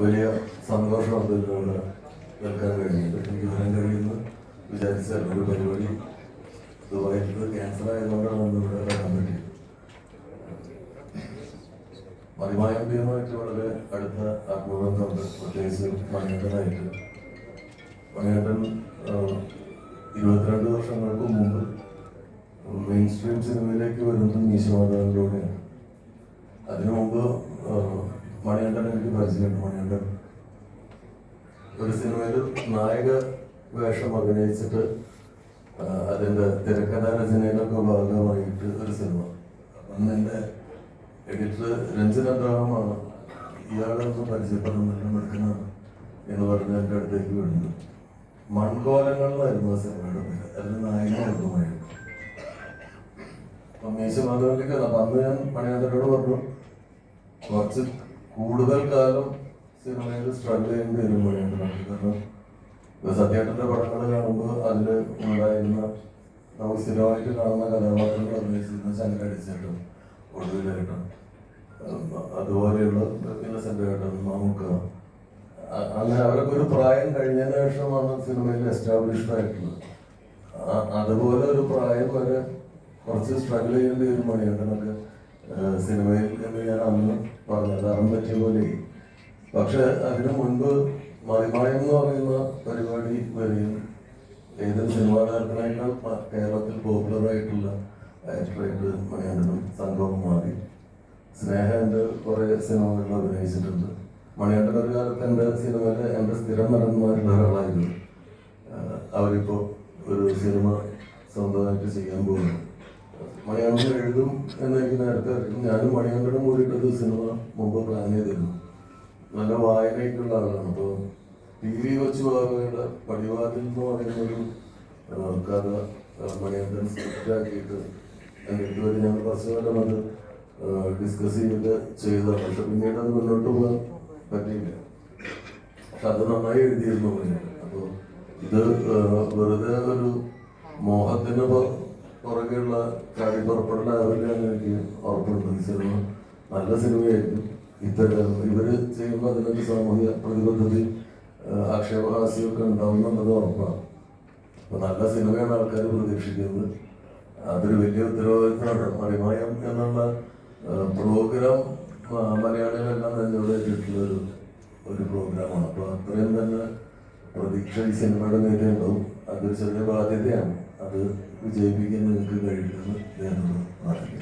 വലിയ സന്തോഷമുണ്ട് ഇതിനോട് നിൽക്കാൻ കഴിഞ്ഞത്. എനിക്ക് വരാൻ കഴിയുന്നു വിചാരിച്ച ഒരു പരിപാടി ദുബായിൽ ക്യാൻസർ ആയതുകൊണ്ടാണ് നമ്മൾ ഇവിടെ വരാൻ പറ്റിയത്. മറിമായമ്പിയുമായിട്ട് വളരെ അടുത്ത ആത്മബന്ധമുണ്ട്. പ്രത്യേകിച്ച് മണിയേട്ടനായിട്ട്. മണിയേട്ടൻ ഇരുപത്തിരണ്ട് വർഷങ്ങൾക്ക് മുമ്പ് മെയിൻ സ്ട്രീം സിനിമയിലേക്ക് വരുന്നത് മീശമാധവനിലൂടെയാണ് അതിനു മുമ്പ് മണികണ്ഠൻ എനിക്ക് പരിചയമുണ്ട് മണികണ്ഠൻ. ഒരു സിനിമയിൽ നായക വേഷം അഭിനയിച്ചിട്ട് അതിന്റെ അതിന്റെ തിരക്കഥാ രചനയിലൊക്കെ ഭാഗമായിട്ട് ഒരു സിനിമ. അന്ന് എന്റെ എഡിറ്റർ രഞ്ജൻ അബ്രഹാമാണ്. ഇയാളൊന്ന് പരിചയപ്പെടാൻ നല്ല എടുക്കണം എന്ന് പറഞ്ഞ് എന്റെ അടുത്തേക്ക് വിടുന്നു മൺകോലങ്ങളിലായിരുന്നു ആ സിനിമയുടെ പേര്. അതിൽ നായകനായിരുന്നു മഴ അപ്പം മേശമാധവനിലേക്ക് കഥ അന്ന് ഞാൻ പണിയാന്തരോട് പറഞ്ഞു കുറച്ച് കൂടുതൽ കാലം സിനിമയിൽ സ്ട്രഗിൾ ചെയ്യേണ്ടി വരും പണിയാന്തരക്ക് കാരണം ഇപ്പൊ സത്യേട്ടന്റെ പടങ്ങൾ കാണുമ്പോൾ അതിൽ ഉണ്ടായിരുന്ന നമുക്ക് സ്ഥിരമായിട്ട് കാണുന്ന കഥാപാത്രങ്ങൾ അഭിനയിച്ചിരുന്ന ശങ്കരടിച്ചേട്ടൻ ഒടുവിലേട്ടും അതുപോലെയുള്ള പിന്നെ ഏട്ടൻ നമുക്ക് അങ്ങനെ അവരൊക്കെ ഒരു പ്രായം കഴിഞ്ഞതിന് ശേഷമാണ് സിനിമയിൽ എസ്റ്റാബ്ലിഷ്ഡ് ആയിട്ടുള്ളത്. അതുപോലെ ഒരു പ്രായം വരെ കുറച്ച് സ്ട്രഗിൾ ചെയ്യേണ്ടി ഒരു മണിയുണ്ടെന്നൊക്കെ സിനിമയിൽ എന്ന് ഞാൻ അന്ന് പറഞ്ഞത് അറിയാൻ പറ്റിയ പോലെ. പക്ഷെ അതിനു മുൻപ് മറിമായം എന്ന് പറയുന്ന പരിപാടി വരികയും ഏതൊരു സിനിമാ താരത്തിനേക്കാൾ കേരളത്തിൽ പോപ്പുലർ ആയിട്ടുള്ള ആക്ടറായിട്ട് മണികണ്ഠനും സംഘവും മാറി. സ്നേഹ എന്റെ കുറേ സിനിമകളിൽ അഭിനയിച്ചിട്ടുണ്ട്. മണിയാണ്ടൻ ഒരു കാലത്ത് എന്റെ സിനിമയിലെ എന്റെ സ്ഥിരം നടന്മാരിൽ ഒരാളായിരുന്നു. അവരിപ്പോൾ ഒരു സിനിമ സ്വന്തമായിട്ട് ചെയ്യാൻ പോകുന്നു. മണികണ്ഠൻ എഴുതും എന്നെനിക്ക് നേരത്തെ അറിയാം ഞാനും മണികണ്ഠനും കൂടിയിട്ടൊരു സിനിമ മുമ്പ് പ്ലാൻ ചെയ്തിരുന്നു. നല്ല വായനയ്ക്കുള്ള ആളാണ്. അപ്പോൾ ടി വി വെച്ച് ബാബയുടെ പടിവാതിൽ എന്ന് പറയുന്ന ഒരു കഥ ആഹ് സ്ക്രിപ്റ്റാക്കിയിട്ട് എന്റെ ഇതുവരെ ഞങ്ങൾ കുറച്ച് കാലം അത് ഡിസ്കസ് ചെയ്ത് ചെയ്തതാണ്. പക്ഷെ പിന്നീട് അത് മുന്നോട്ട് പോകാൻ പറ്റിയില്ല. പക്ഷെ അത് നന്നായി എഴുതിയിരുന്നു അപ്പോൾ ഇത് വെറുതെ ഒരു മോഹത്തിന് കാര്യം പുറപ്പെടുന്ന എന്ന് എനിക്ക് ഉറപ്പുണ്ട്. സിനിമ നല്ല സിനിമയായിരിക്കും. ഇത്തരം ഇവർ ചെയ്യുമ്പോൾ അതിനൊരു സാമൂഹിക പ്രതിബദ്ധതയും ആക്ഷേപഹാസ്യമൊക്കെ ആക്ഷേപഹാസ്യമൊക്കെ ഉണ്ടാവുന്നുള്ളത് ഉറപ്പാണ്. അപ്പൊ നല്ല സിനിമയാണ് ആൾക്കാർ പ്രതീക്ഷിക്കുന്നത്. അതൊരു വലിയ ഉത്തരവാദിത്തമാണ്. മറിമയം എന്നുള്ള പ്രോഗ്രാം മലയാളികളെല്ലാം നെഞ്ചോടെ ഏറ്റിട്ടുള്ള ഒരു ഒരു പ്രോഗ്രാമാണ്. അപ്പൊ അത്രയും തന്നെ പ്രതീക്ഷ ഈ സിനിമയുടെ നേരെ ഉണ്ടാവും അതൊരു ചെറിയ ബാധ്യതയാണ്. അത് വിജയിപ്പിക്കാൻ നിങ്ങൾക്ക് കഴിയുമെന്ന് ഞാനൊന്ന് പ്രാർത്ഥിക്കുന്നു